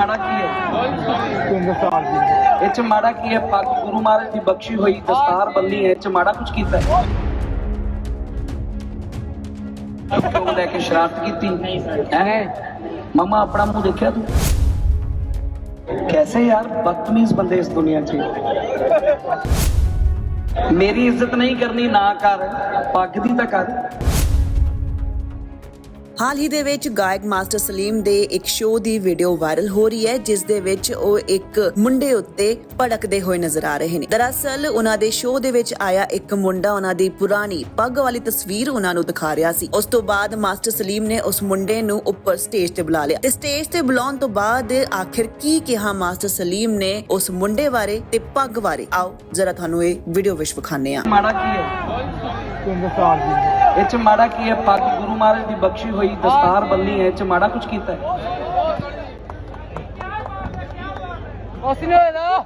ਮਾੜਾ ਕੀ ਹੈ? ਹਿੰਦੁਸਤਾਨ ਦੀ ਇਹ ਚ ਮਾੜਾ ਕੀ ਹੈ? ਪੱਗ ਗੁਰੂ ਮਹਾਰਾਜ ਦੀ ਬਖਸ਼ੀ ਹੋਈ ਦਸਤਾਰ ਬੰਨੀ ਹੈ, ਇਹ ਚ ਮਾੜਾ ਕੁਝ ਕੀਤਾ ਹੈ? ਤੋਂ ਲੈ ਕੇ ਸ਼ਰਾਰਤ ਕੀਤੀ। ਹੈ ਮਮਾ ਆਪਣਾ ਮੂੰਹ ਦੇਖਿਆ ਤੂੰ? ਕੈਸੇ ਯਾਰ ਬਦਤਮੀਜ਼ ਬੰਦੇ ਇਸ ਦੁਨੀਆ 'ਚ? ਮੇਰੀ ਇੱਜ਼ਤ ਨਹੀਂ ਕਰਨੀ, ਨਾ ਕਰ। ਪੱਗ ਦੀ ਤਾਂ ਕਰ। ਹਾਲ ਹੀ ਦੇ ਵਿੱਚ ਗਾਇਕ ਮਾਸਟਰ ਸਲੀਮ ਦੇ ਇੱਕ ਸ਼ੋਅ ਦੀ ਵੀਡੀਓ ਵਾਇਰਲ ਹੋ ਰਹੀ ਹੈ ਜਿਸ ਦੇ ਵਿੱਚ ਉਹ ਇੱਕ ਮੁੰਡੇ ਉੱਤੇ ਭੜਕਦੇ ਹੋਏ ਨਜ਼ਰ ਆ ਰਹੇ ਨੇ। ਦਰਅਸਲ ਉਹਨਾਂ ਦੇ ਸ਼ੋਅ ਦੇ ਵਿੱਚ ਆਇਆ ਇੱਕ ਮੁੰਡਾ ਉਹਨਾਂ ਦੀ ਪੁਰਾਣੀ ਪੱਗ ਵਾਲੀ ਤਸਵੀਰ ਉਹਨਾਂ ਨੂੰ ਦਿਖਾ ਰਿਹਾ ਸੀ। ਉਸ ਤੋਂ ਬਾਅਦ ਮਾਸਟਰ ਸਲੀਮ ਨੇ ਉਸ ਮੁੰਡੇ ਨੂੰ ਉੱਪਰ ਸਟੇਜ ਤੇ ਬੁਲਾ ਲਿਆ। ਤੇ ਸਟੇਜ ਤੇ ਬੁਲਾਉਣ ਤੋਂ ਬਾਅਦ ਆਖਿਰ ਕੀ ਕਿਹਾ ਮਾਸਟਰ ਸਲੀਮ ਨੇ ਉਸ ਮੁੰਡੇ ਬਾਰੇ ਤੇ ਪੱਗ ਬਾਰੇ? ਆਓ ਜ਼ਰਾ ਤੁਹਾਨੂੰ ਇਹ ਵੀਡੀਓ ਵਿਸ਼ ਵਿਖਾਣੇ ਆ ਮਾੜਾ ਕੀ ਹੈ? ਹਿੰਦੁਸਤਾਨ ਦੀ ਇਹ ਚਮਾੜਾ ਕੀ ਹੈ? ਪੱਗ ਗੁਰੂ ਮਹਾਰਾਜ ਦੀ ਬਖਸ਼ੀ ਹੋਈ ਦਸਤਾਰ ਬੰਨੀ ਹੈ। ਚਮਾੜਾ ਕੁਝ ਕੀਤਾ ਹੈ? ਉਸ ਨੇ ਲਾ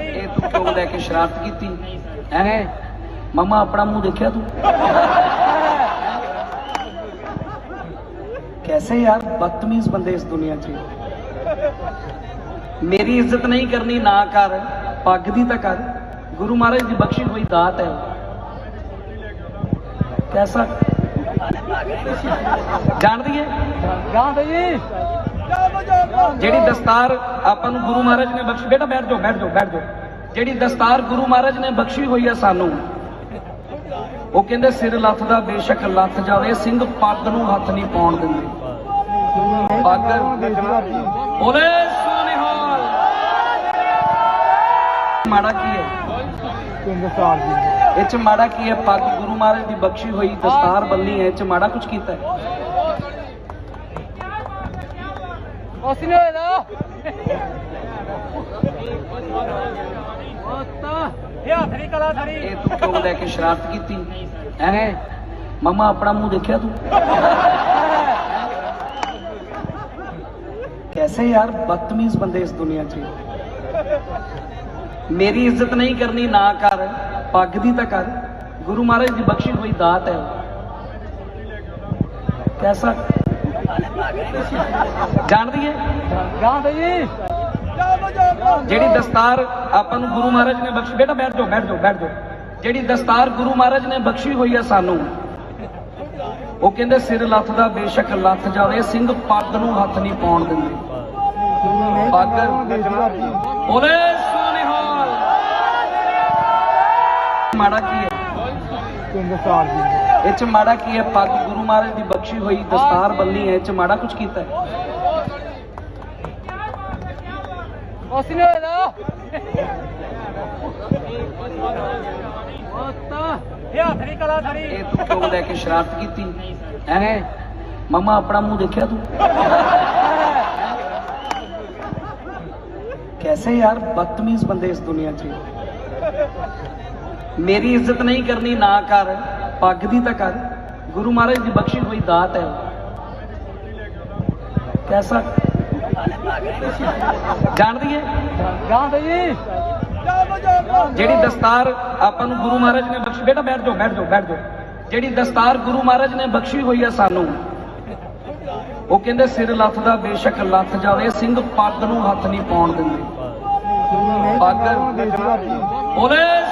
ਇਹ ਤੂੰ ਕਿਉਂ ਲੈ ਕੇ ਸ਼ਰਾਰਤ ਕੀਤੀ? ਐਵੇਂ ਮਮਾ ਆਪਣਾ ਮੂੰਹ ਦੇਖਿਆ ਤੂੰ? ਕੈਸੇ ਯਾਰ? ਬਦਤਮੀਜ਼ ਬੰਦੇ ਇਸ ਦੁਨੀਆ 'ਚ। ਮੇਰੀ ਇੱਜ਼ਤ ਨਹੀਂ ਕਰਨੀ ਨਾ ਕਰ। ਪੱਗ ਦੀ ਤਾਂ ਕਰ। ਗੁਰੂ ਮਹਾਰਾਜ ਦੀ ਬਖਸ਼ੀ ਹੋਈ ਦਾਤ ਹੈ ਕੈਸਾ? ਜਾਣਦੀ ਹੈ? ਜਾਨ ਦੇ ਜੀ। ਜਿਹੜੀ ਦਸਤਾਰ ਆਪਾਂ ਨੂੰ ਗੁਰੂ ਮਹਾਰਾਜ ਨੇ ਬਖਸ਼ੀ ਬੇਟਾ ਬੈਠ ਜਾਓ ਬੈਠ ਜਾਓ ਬੈਠ ਜਾਓ। ਜਿਹੜੀ ਦਸਤਾਰ ਗੁਰੂ ਮਹਾਰਾਜ ਨੇ ਬਖਸ਼ੀ ਹੋਈ ਆ ਸਾਨੂੰ ਉਹ ਕਹਿੰਦੇ ਸਿਰ ਲੱਥ ਦਾ ਬੇਸ਼ੱਕ ਲੱਥ ਜਾਵੇ ਸਿੰਘ ਪੱਗ ਨੂੰ ਹੱਥ ਨਹੀਂ ਪਾਉਣ ਦਿੰਦੇ। ਪੱਗ ਬੋਲੇ। ਮਾੜਾ ਕੀ ਹੈ ਹਿੰਦੁਸਤਾਨ ਦੀ ਇਹ ਚ ਮਾੜਾ ਕੀ ਹੈ ਪੱਗ ਗੁਰੂ ਮਹਾਰਾਜ ਦੀ ਬਖਸ਼ੀ ਹੋਈ ਦਸਤਾਰ ਬੰਨੀ ਹੈ ਇਹ ਚ ਮਾੜਾ ਕੁਝ ਕੀਤਾ ਹੈ ਉਸ ਨੇ ਹੋਇਆ ਇਹ ਹੱਥ ਨਹੀਂ ਕਲਾ ਥੜੀ ਇਹ ਤੂੰ ਕਿਉਂ ਲੈ ਕੇ ਸ਼ਰਾਰਤ ਕੀਤੀ ਹੈ ਮਮਾ ਆਪਣਾ ਮੂੰਹ ਦੇਖਿਆ ਤੂੰ कैसे यार बदतमीज बंदे इस दुनिया च ਮੇਰੀ ਇੱਜ਼ਤ ਨਹੀਂ ਕਰਨੀ ਨਾ ਕਰ। ਪੱਗ ਦੀ ਤਾਂ ਕਰ। ਗੁਰੂ ਮਹਾਰਾਜ ਦੀ ਬਖਸ਼ੀ ਹੋਈ ਦਾਤ ਹੈ ਕੈਸਾ? ਜਾਣਦੀ ਹੈ ਜਾਨ ਦੇ ਜੀ। ਜਿਹੜੀ ਦਸਤਾਰ ਆਪਾਂ ਨੂੰ ਗੁਰੂ ਮਹਾਰਾਜ ਨੇ ਬਖਸ਼ੀ ਬੇਟਾ ਬੈਠ ਜਾਓ ਬੈਠ ਜਾਓ ਬੈਠ ਜਾਓ। ਜਿਹੜੀ ਦਸਤਾਰ ਗੁਰੂ ਮਹਾਰਾਜ ਨੇ ਬਖਸ਼ੀ ਹੋਈ ਆ ਸਾਨੂੰ ਉਹ ਕਹਿੰਦੇ ਸਿਰ ਲੱਥ ਦਾ ਬੇਸ਼ੱਕ ਲੱਥ ਜਾਵੇ ਸਿੰਘ ਪੱਗ ਨੂੰ ਹੱਥ ਨਹੀਂ ਪਾਉਣ ਦਿੰਦੇ। ਪੱਗ। ਬੋਲੇ ਮਾੜਾ ਕੀ ਹੈ ਹਿੰਦੁਸਤਾਨ ਦੀ ਇਹ ਚ ਮਾੜਾ ਕੀ ਹੈ ਪੱਗ ਗੁਰੂ ਮਹਾਰਾਜ ਦੀ ਬਖਸ਼ੀ ਹੋਈ ਦਸਤਾਰ ਬੰਨੀ ਹੈ ਇਹ ਚ ਮਾੜਾ ਕੁਝ ਕੀਤਾ ਹੈ ਉਸ ਨੇ ਹੋਇਆ ਇਹ ਹੱਥ ਨਹੀਂ ਕਲਾ ਥੜੀ ਇਹ ਤੂੰ ਕਿਉਂ ਲੈ ਕੇ ਸ਼ਰਾਰਤ ਕੀਤੀ ਹੈ ਮਮਾ ਆਪਣਾ ਮੂੰਹ ਦੇਖਿਆ ਤੂੰ कैसे यार बदतमीज बंदे इस दुनिया च ਮੇਰੀ ਇੱਜ਼ਤ ਨਹੀਂ ਕਰਨੀ ਨਾ ਕਰ। ਪੱਗ ਦੀ ਤਾਂ ਕਰ। ਗੁਰੂ ਮਹਾਰਾਜ ਦੀ ਬਖਸ਼ੀ ਹੋਈ ਦਾਤ ਹੈ ਕੈਸਾ? ਜਾਣਦੀ ਹੈ? ਜਾਨ ਦੇ ਜੀ। ਜਿਹੜੀ ਦਸਤਾਰ ਆਪਾਂ ਨੂੰ ਗੁਰੂ ਮਹਾਰਾਜ ਨੇ ਬਖਸ਼ੀ ਬੇਟਾ ਬੈਠ ਜਾਓ ਬੈਠ ਜਾਓ ਬੈਠ ਜਾਓ। ਜਿਹੜੀ ਦਸਤਾਰ ਗੁਰੂ ਮਹਾਰਾਜ ਨੇ ਬਖਸ਼ੀ ਹੋਈ ਆ ਸਾਨੂੰ ਉਹ ਕਹਿੰਦੇ ਸਿਰ ਲੱਥ ਦਾ ਬੇਸ਼ੱਕ ਲੱਥ ਜਾਵੇ ਸਿੰਘ ਪੱਗ ਨੂੰ ਹੱਥ ਨਹੀਂ ਪਾਉਣ ਦਿੰਦੇ। ਪੱਗ। ਬੋਲੇ ਸੋਨਿਹਾਲ